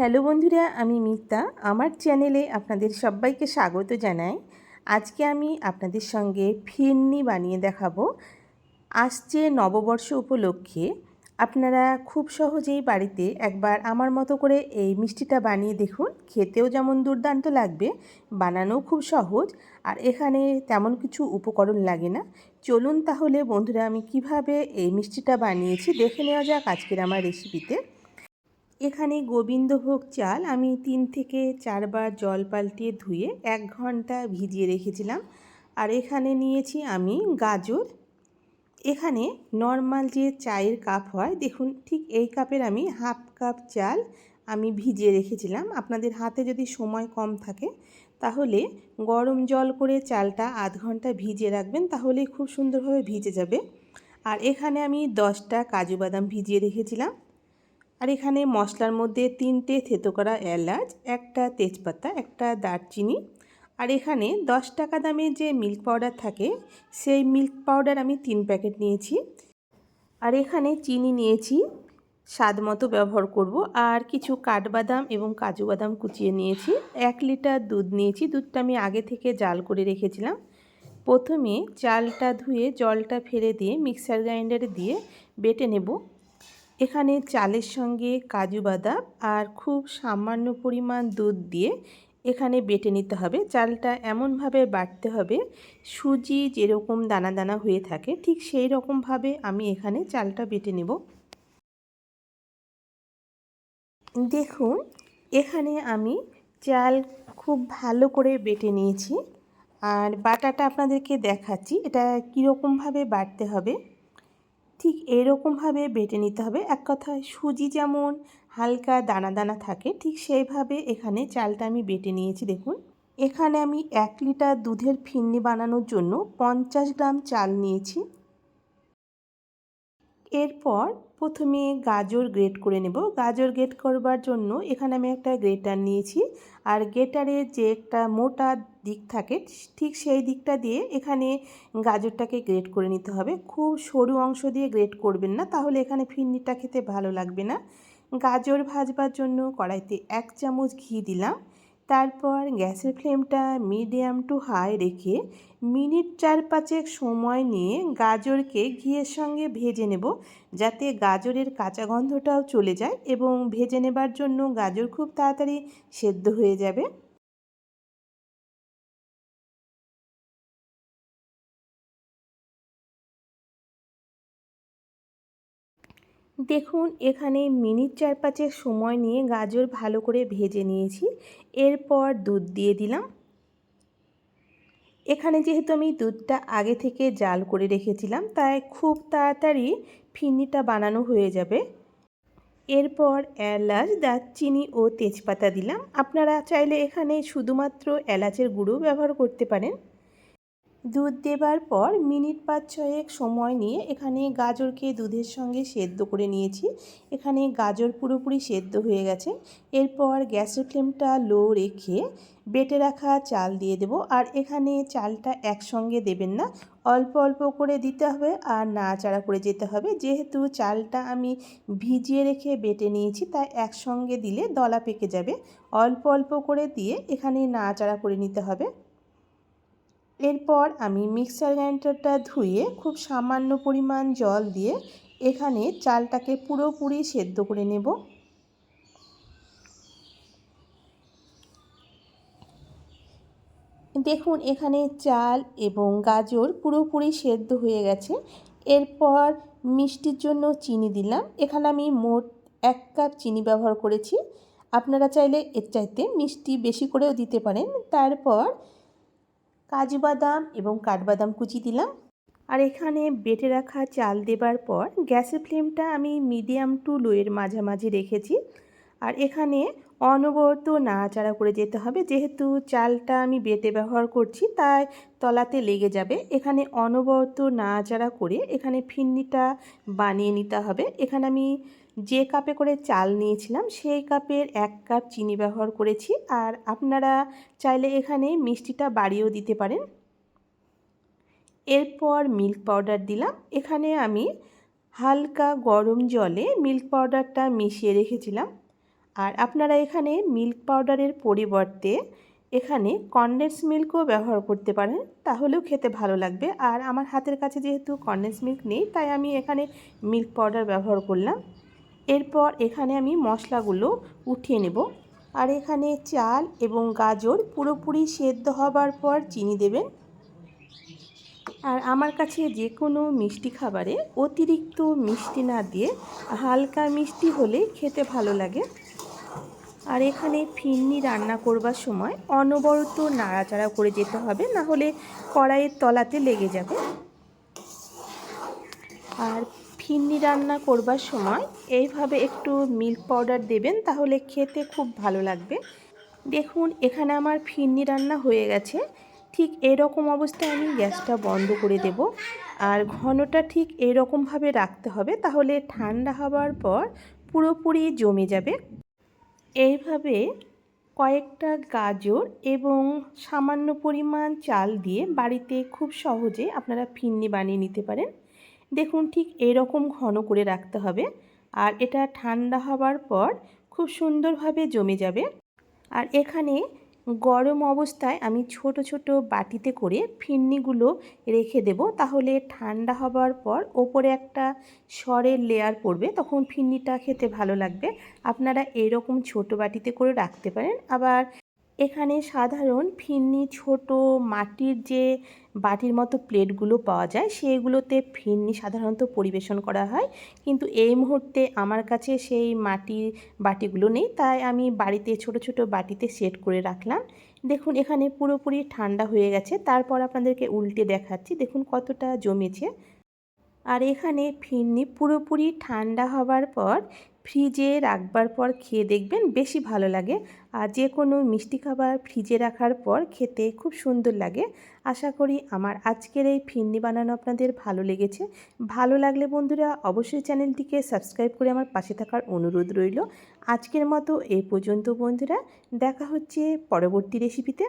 Hello বন্ধুরা, আমি মিতা। আমার চ্যানেলে আপনাদের সবাইকে স্বাগত জানাই। আজকে আমি আপনাদের সঙ্গে ফিরনি বানিয়ে দেখাবো। আসছে নববর্ষ উপলক্ষে। আপনারা খুব সহজেই বাড়িতে একবার আমার মতো করে এই মিষ্টিটা বানিয়ে দেখুন। খেতেও যেমন দুর্দান্ত লাগবে, বানানোও খুব সহজ। আর এখানে তেমন কিছু উপকরণ লাগে না। চলুন তাহলে বন্ধুরা, আমি কীভাবে এই মিষ্টিটা বানিয়েছি দেখে নেওয়া যাক আজকের আমার রেসিপিতে এখানে গোবিন্দভোগ চাল আমি তিন থেকে চারবার জল পাল্টিয়ে ধুয়ে এক ঘণ্টা ভিজিয়ে রেখেছিলাম। আর এখানে নিয়েছি আমি গাজর। এখানে নর্মাল যে চায়ের কাপ হয়, দেখুন ঠিক এই কাপের আমি হাফ কাপ চাল আমি ভিজিয়ে রেখেছিলাম। আপনাদের হাতে যদি সময় কম থাকে, তাহলে গরম জল করে চালটা আধ ঘণ্টা ভিজিয়ে রাখবেন, তাহলেই খুব সুন্দরভাবে ভিজে যাবে। আর এখানে আমি দশটা কাজু বাদাম ভিজিয়ে রেখেছিলাম। এখানে মশলার মধ্যে তিনটে থেতো করা এলাচ, একটা তেজপাতা, একটা দারচিনি। আর এখানে দশ টাকা দামে যে মিল্ক পাউডার থাকে, সেই মিল্ক পাউডার আমি তিন প্যাকেট নিয়েছি। আর এখানে চিনি নিয়েছি, স্বাদ মতো ব্যবহার করব। আর কিছু কাঠবাদাম এবং কাজু বাদাম কুচিয়ে নিয়েছি। এক লিটার দুধ নিয়েছি, দুধটা আমি আগে থেকে জাল করে রেখেছিলাম। প্রথমে চালটা ধুয়ে জলটা ফেলে দিয়ে মিক্সার গ্রাইন্ডারে দিয়ে বেটে নেব। এখানে চালের সঙ্গে কাজু বাদাম আর খুব সামান্য পরিমাণ দুধ দিয়ে এখানে বেটে নিতে হবে। চালটা এমনভাবে বাটতে হবে, সুজি যেরকম দানা দানা হয়ে থাকে, ঠিক সেই রকমভাবে আমি এখানে চালটা বেটে নেব। দেখুন, এখানে আমি চাল খুব ভালো করে বেটে নিয়েছি। আর বাটাটা আপনাদেরকে দেখাচ্ছি, এটা কীরকমভাবে বাটতে হবে। ঠিক এরকমভাবে বেটে নিতে হবে। এক কথায় সুজি যেমন হালকা দানা দানা থাকে, ঠিক সেইভাবে এখানে চালটা আমি বেটে নিয়েছি, দেখুন। এখানে আমি এক লিটার দুধের ফিন্নি বানানোর জন্য পঞ্চাশ গ্রাম চাল নিয়েছি। এরপর প্রথমে গাজর গ্রেট করে নেব। গাজর গ্রেট করবার জন্য এখানে আমি একটা গ্রেটার নিয়েছি। আর গ্রেটারের যে একটা মোটা দিক থাকে, ঠিক সেই দিকটা দিয়ে এখানে গাজরটাকে গ্রেট করে নিতে হবে। খুব সরু অংশ দিয়ে গ্রেট করবেন না, তাহলে এখানে ফিরনিটা খেতে ভালো লাগবে না। গাজর ভাজবার জন্য কড়াইতে এক চামচ ঘি দিলাম। তারপর গ্যাসের ফ্লেমটা মিডিয়াম টু হাই রেখে মিনিট চার পাঁচেক সময় নিয়ে গাজরকে ঘিয়ের সঙ্গে ভেজে নেব যাতে গাজরের কাঁচা গন্ধটাও চলে যায় এবং ভেজে নেবার জন্য গাজর খুব তাড়াতাড়ি সেদ্ধ হয়ে যাবে। দেখুন, এখানে মিনিট চার পাঁচের সময় নিয়ে গাজর ভালো করে ভেজে নিয়েছি। এরপর দুধ দিয়ে দিলাম। এখানে যেহেতু আমি দুধটা আগে থেকে জাল করে রেখেছিলাম, তাই খুব তাড়াতাড়ি ফিন্নিটা বানানো হয়ে যাবে। এরপর এলাচ, দারচিনি ও তেজপাতা দিলাম। আপনারা চাইলে এখানে শুধুমাত্র এলাচের গুঁড়ো ব্যবহার করতে পারেন। দুধ দেবার পর মিনিট পাঁচ ছয়েক সময় নিয়ে এখানে গাজরকে দুধের সঙ্গে সেদ্ধ করে নিয়েছি। এখানে গাজর পুরোপুরি সেদ্ধ হয়ে গেছে। এরপর গ্যাসের ফ্লেমটা লো রেখে বেটে রাখা চাল দিয়ে দেব। আর এখানে চালটা একসঙ্গে দেবেন না। অল্প অল্প করে দিতে হবে আর নাড়াচাড়া করে যেতে হবে। যেহেতু চালটা আমি ভিজিয়ে রেখে বেটে নিয়েছি, তাই একসঙ্গে দিলে দলা পেকে যাবে। অল্প অল্প করে দিয়ে এখানে নাড়াচাড়া করে নিতে হবে। এরপর আমি মিক্সার গ্রাইন্ডারটা ধুয়ে খুব সামান্য পরিমাণ জল দিয়ে এখানে চালটাকে পুরোপুরি সেদ্ধ করে নেব। দেখুন, এখানে চাল এবং গাজর পুরোপুরি সেদ্ধ হয়ে গেছে। এরপর মিষ্টির জন্য চিনি দিলাম। এখানে আমি মোট এক কাপ চিনি ব্যবহার করেছি। আপনারা চাইলে এর চাইতে মিষ্টি বেশি করেও দিতে পারেন। তারপর কাজু বাদাম এবং কাঠবাদাম কুচি দিলাম। আর এখানে বেটে রাখা চাল দেবার পর গ্যাসের ফ্লেমটা আমি মিডিয়াম টু লোয়ের মাঝামাঝি রেখেছি। আর এখানে অনবরত নাড়াচাড়া করে যেতে হবে। যেহেতু চালটা আমি বেটে ব্যবহার করছি, তাই তলাতে লেগে যাবে। এখানে অনবরত নাড়াচাড়া করে এখানে ফিন্নিটা বানিয়ে নিতে হবে। এখানে আমি যে কাপে করে চাল নিয়েছিলাম, সেই কাপের এক কাপ চিনি ব্যবহার করেছি। আর আপনারা চাইলে এখানে মিষ্টিটা বাড়িয়েও দিতে পারেন। এরপর মিল্ক পাউডার দিলাম। এখানে আমি হালকা গরম জলে মিল্ক পাউডারটা মিশিয়ে রেখেছিলাম। আর আপনারা এখানে মিল্ক পাউডারের পরিবর্তে এখানে কনডেন্স মিল্কও ব্যবহার করতে পারেন। তাহলেও খেতে ভালো লাগবে। আর আমার হাতের কাছে যেহেতু কনডেন্স মিল্ক নেই, তাই আমি এখানে মিল্ক পাউডার ব্যবহার করলাম। এরপর এখানে আমি মশলাগুলো উঠিয়ে নেব। আর এখানে চাল এবং গাজর পুরোপুরি সেদ্ধ হবার পর চিনি দেবেন। আর আমার কাছে যে কোনো মিষ্টি খাবারে অতিরিক্ত মিষ্টি না দিয়ে হালকা মিষ্টি হলে খেতে ভালো লাগে। আর এখানে ফিরনি রান্না করবার সময় অনবরত নাড়াচাড়া করে যেতে হবে, না হলে কড়াইয়ের তলাতে লেগে যাবে। আর ফিরনি রান্না করবার সময় এইভাবে একটু মিল্ক পাউডার দেবেন, তাহলে খেতে খুব ভালো লাগবে। দেখুন, এখানে আমার ফিরনি রান্না হয়ে গেছে। ঠিক এরকম অবস্থায় আমি গ্যাসটা বন্ধ করে দেব। আর ঘনটা ঠিক এরকমভাবে রাখতে হবে, তাহলে ঠান্ডা হওয়ার পর পুরোপুরি জমে যাবে। এইভাবে কয়েকটা গাজর এবং সামান্য পরিমাণ চাল দিয়ে বাড়িতে খুব সহজে আপনারা ফিন্নি বানিয়ে নিতে পারেন। দেখুন ঠিক এরকম ঘন করে রাখতে হবে। আর এটা ঠান্ডা হওয়ার পর খুব সুন্দরভাবে জমে যাবে। আর এখানে গরম অবস্থায় আমি ছোট ছোট বাটিতে করে ফিন্নিগুলো রেখে দেব। তাহলে ঠান্ডা হবার পর ওপরে একটা সরের লেয়ার পড়বে, তখন ফিন্নিটা খেতে ভালো লাগবে। আপনারা এরকম ছোট বাটিতে করে রাখতে পারেন। আবার এখানে সাধারণ ফিন্নি ছোট মাটির যে বাটির মতো প্লেটগুলো পাওয়া যায়, সেগুলোতে ফিন্নি সাধারণত পরিবেশন করা হয়। কিন্তু এই মুহূর্তে আমার কাছে সেই মাটির বাটিগুলো নেই, তাই আমি বাড়িতে, ছোট ছোট বাটিতে সেট করে রাখলাম। দেখুন, এখানে পুরোপুরি ঠান্ডা হয়ে গেছে। তারপর আপনাদেরকে উল্টে দেখাচ্ছি। দেখুন কতটা জমেছে। আর এখানে ফিরনি পুরোপুরি ঠান্ডা হবার পর ফ্রিজে রাখবার পর খেয়ে দেখবেন বেশি ভালো লাগে। আর যে কোনো মিষ্টি খাবার ফ্রিজে রাখার পর খেতে খুব সুন্দর লাগে। আশা করি আমার আজকের এই ফিরনি বানানো আপনাদের ভালো লেগেছে। ভালো লাগলে বন্ধুরা অবশ্যই চ্যানেলটিকে সাবস্ক্রাইব করে আমার পাশে থাকার অনুরোধ রইল। আজকের মতো এই পর্যন্ত বন্ধুরা, দেখা হচ্ছে পরবর্তী রেসিপিতে